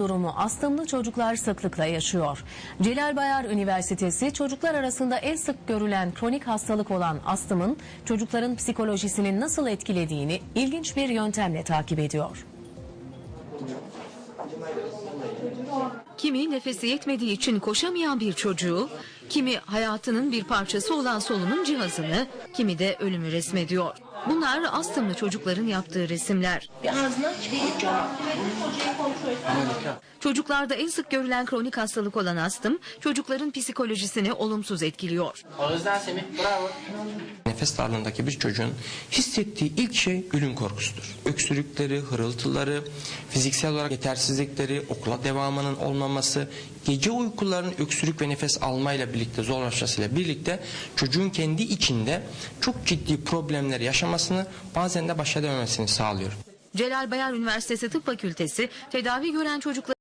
durumu astımlı çocuklar sıklıkla yaşıyor. Celal Bayar Üniversitesi çocuklar arasında en sık görülen kronik hastalık olan astımın çocukların psikolojisini nasıl etkilediğini ilginç bir yöntemle takip ediyor. Kimi nefesi yetmediği için koşamayan bir çocuğu, kimi hayatının bir parçası olan solunum cihazını, kimi de ölümü resmediyor. Bunlar astımlı çocukların yaptığı resimler. Bir. Çocuklarda en sık görülen kronik hastalık olan astım, çocukların psikolojisini olumsuz etkiliyor. Ağızdan Semih bravo. Nefes darlığındaki bir çocuğun hissettiği ilk şey ölüm korkusudur. Öksürükleri, hırıltıları, fiziksel olarak yetersizlikleri, okula devamının olmaması, gece uykularının öksürük ve nefes almayla birlikte zorlaşmasıyla birlikte çocuğun kendi içinde çok ciddi problemler yaşamasını bazen de baş edememesini sağlıyor. Celal Bayar Üniversitesi Tıp Fakültesi tedavi gören çocuklar